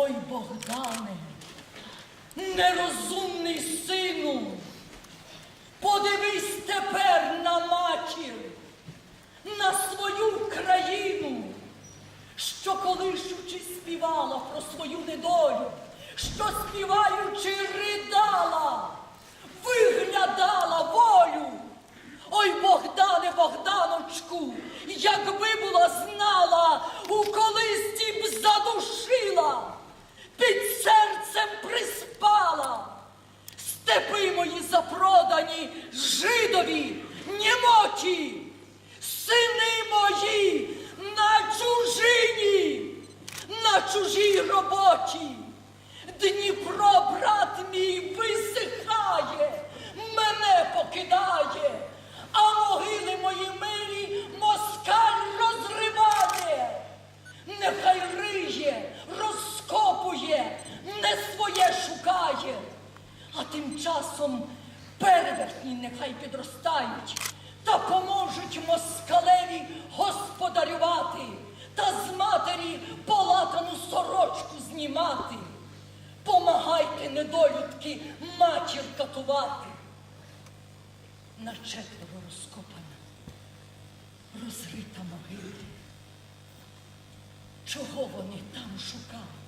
Ой, Богдане, нерозумний сину, подивись тепер на матір, на свою країну, що колишучи співала про свою недолю, що співаючи ридала, виглядала волю. Ой, Богдане, Богданочку, якби була знала, у колисті Степи мої запродані жидові, німоті, сини мої на чужині, на чужій роботі. Дніпро, брат мій, тим часом перевертні нехай підростають та поможуть москалеві господарювати та з матері полатану сорочку знімати. Помагайте, недолюдки, матір катувати. На четверо розкопана, розрита могила. Чого вони там шукали?